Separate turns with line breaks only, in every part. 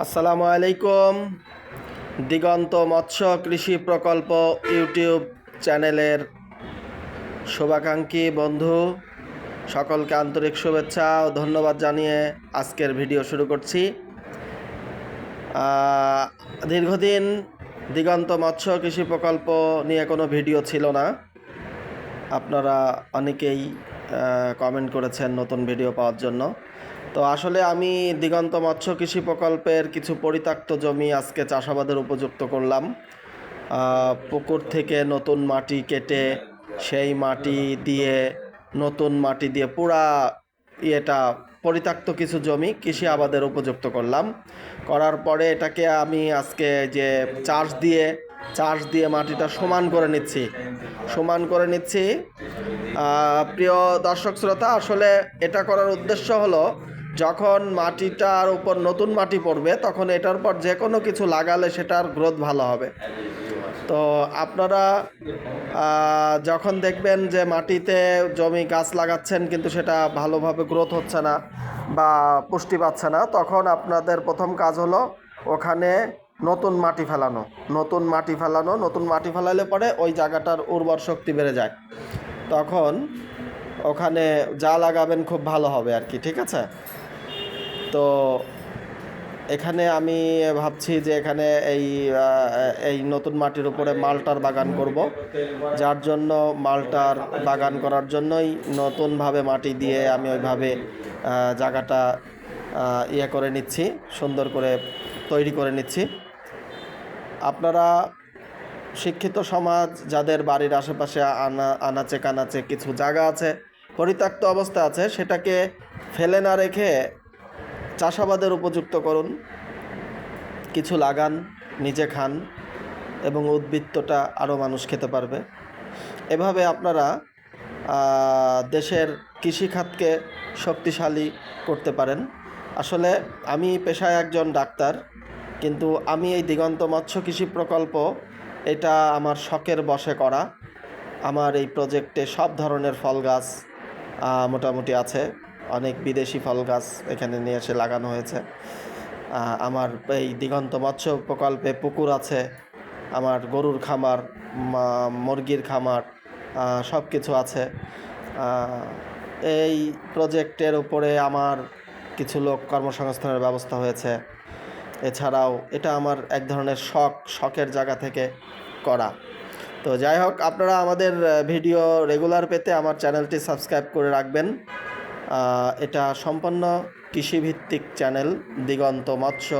আসসালামু আলাইকুম। দিগন্ত মৎস্য কৃষি প্রকল্প ইউটিউব চ্যানেলের শুভাকাঙ্ক্ষী বন্ধু, সকলকে আন্তরিক শুভেচ্ছা ও ধন্যবাদ জানিয়ে আজকের ভিডিও শুরু করছি। দীর্ঘদিন দিগন্ত মৎস্য কৃষি প্রকল্প নিয়ে কোনো ভিডিও ছিল না। আপনারা অনেকেই কমেন্ট করেছেন নতুন ভিডিও পাওয়ার জন্য। তো আসলে আমি দিগন্ত মৎস্য কৃষি প্রকল্পের কিছু পরিত্যক্ত জমি আজকে চাষাবাদের উপযুক্ত করলাম। পুকুর থেকে নতুন মাটি কেটে সেই মাটি দিয়ে, নতুন মাটি দিয়ে পুরা ইয়েটা, পরিত্যক্ত কিছু জমি কৃষি আবাদের উপযুক্ত করলাম। করার পরে এটাকে আমি আজকে যে চাষ দিয়ে চাষ দিয়ে মাটিটা সমান করে নিচ্ছি। সমান করে নিচ্ছি প্রিয় দর্শক শ্রোতা, আসলে এটা করার উদ্দেশ্য হলো, যখন মাটিটার উপর নতুন মাটি পড়বে, তখন এটার পর যে কোনো কিছু লাগালে সেটার গ্রোথ ভালো হবে। তো আপনারা যখন দেখবেন যে মাটিতে জমি গাছ লাগাচ্ছেন, কিন্তু সেটা ভালোভাবে গ্রোথ হচ্ছে না বা পুষ্টি পাচ্ছে না, তখন আপনাদের প্রথম কাজ হলো, ওখানে নতুন মাটি ফেলানো। নতুন মাটি ফেলানো, নতুন মাটি ফেলালে পরে ওই জায়গাটার উর্বর শক্তি বেড়ে যায়। তখন ওখানে যা লাগাবেন খুব ভালো হবে আর কি, ঠিক আছে? তো এখানে আমি ভাবছি যে এখানে এই এই নতুন মাটির উপরে মালটার বাগান করব, যার জন্য মালটার বাগান করার জন্যই নতুনভাবে মাটি দিয়ে আমি ওইভাবে জায়গাটা ইয়ে করে নিচ্ছি, সুন্দর করে তৈরি করে নিচ্ছি। আপনারা শিক্ষিত সমাজ, যাদের বাড়ির আশেপাশে আনা, আনাচে কানাচে কিছু জায়গা আছে, পরিত্যক্ত অবস্থা আছে, সেটাকে ফেলে না রেখে চাষাবাদের উপযুক্ত করুন। কিছু লাগান, নিজে খান এবং উদ্বৃত্তটা আরও মানুষ খেতে পারবে। এভাবে আপনারা দেশের কৃষিখাতকে শক্তিশালী করতে পারেন। আসলে আমি পেশায় একজন ডাক্তার, কিন্তু আমি এই দিগন্ত মৎস্য কৃষি প্রকল্প এটা আমার শখের বশে করা। আমার এই প্রজেক্টে সব ধরনের ফল গাছ মোটামুটি আছে। অনেক বিদেশি ফল গাছ এখানে নিয়ে এসে লাগানো হয়েছে। আমার এই দিগন্ত মৎস্য প্রকল্পে পুকুর আছে, আমার গরুর খামার মুরগির খামার সব কিছু আছে। এই প্রজেক্টের উপরে আমার কিছু লোক কর্মসংস্থানের ব্যবস্থা হয়েছে। এছাড়াও এটা আমার এক ধরনের শখ, শখের জায়গা থেকে করা। তো যাই হোক, আপনারা আমাদের ভিডিও রেগুলার পেতে আমার চ্যানেলটি সাবস্ক্রাইব করে রাখবেন। এটা সম্পূর্ণ কৃষিভিত্তিক চ্যানেল, দিগন্ত মৎস্য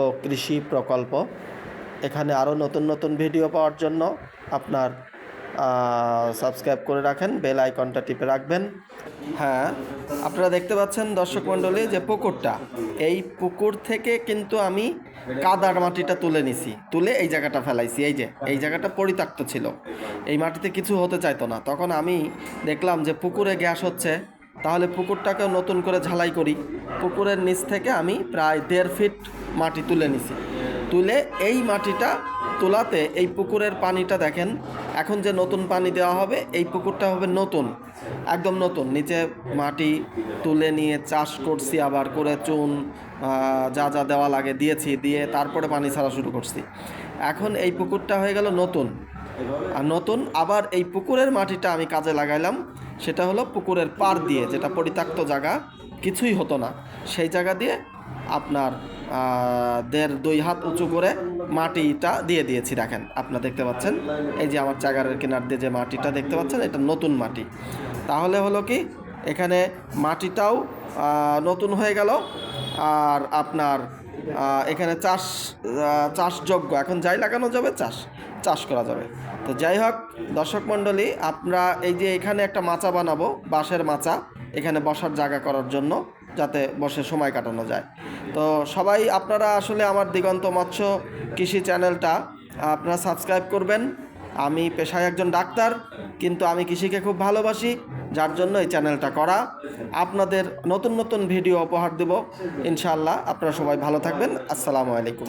ও কৃষি প্রকল্প। এখানে আরও নতুন নতুন ভিডিও পাওয়ার জন্য আপনার সাবস্ক্রাইব করে রাখেন, বেল আইকনটা টিপে রাখবেন। হ্যাঁ আপনারা দেখতে পাচ্ছেন দর্শক মণ্ডলী যে পুকুরটা। এই পুকুর থেকে কিন্তু আমি কাদার মাটিটা তুলে নিছি, তুলে এই জায়গাটা ফেলাইছি। এই যে, এই জায়গাটা পরিত্যক্ত ছিল। এই মাটিতে কিছু হতে চাইতো না। তখন আমি দেখলাম যে পুকুরে গ্যাস হচ্ছে, তাহলে পুকুরটাকেও নতুন করে ঝালাই করি। পুকুরের নিচ থেকে আমি প্রায় দেড় ফিট মাটি তুলে নিছি। তুলে এই মাটিটা তোলাতে এই পুকুরের পানিটা দেখেন, এখন যে নতুন পানি দেওয়া হবে, এই পুকুরটা হবে নতুন, একদম নতুন। নিচে মাটি তুলে নিয়ে চাষ করছি, আবার করে চুন যা যা দেওয়া লাগে দিয়েছি, দিয়ে তারপরে পানি ছাড়া শুরু করছি। এখন এই পুকুরটা হয়ে গেল নতুন। আর নতুন, আবার এই পুকুরের মাটিটা আমি কাজে লাগাইলাম, সেটা হলো পুকুরের পার দিয়ে, যেটা পরিত্যক্ত জায়গা, কিছুই হতো না। সেই জায়গা দিয়ে আপনার দেড় দুই হাত উঁচু করে মাটিটা দিয়ে দিয়েছি, দেখেন, আপনারা দেখতে পাচ্ছেন? এই যে আমার চাগারের কিনার দিয়ে যে মাটিটা দেখতে পাচ্ছেন, এটা নতুন মাটি। তাহলে হলো কি, এখানে মাটিটাও নতুন হয়ে গেল, আর আপনার এখানে চাষ চাষযোগ্য এখন যাই লাগানো যাবে, চাষ চাষ করা যাবে। তো যাই হোক, দর্শক মণ্ডলী আপনারা এই যে এখানে একটা মাচা বানাবো, বাঁশের মাচা, এখানে বসার জায়গা করার জন্য, যাতে বসে সময় কাটানো যায়। তো সবাই আপনারা আসলে আমার দিগন্ত মৎস্য কৃষি চ্যানেলটা, আপনারা সাবস্ক্রাইব করবেন। আমি পেশায় একজন ডাক্তার, কিন্তু আমি কৃষিকে খুব ভালোবাসি, যার জন্য এই চ্যানেলটা করা। আপনাদের নতুন নতুন ভিডিও উপহার দেব। ইনশাআল্লাহ আপনারা সবাই ভালো থাকবেন। আসসালামু আলাইকুম।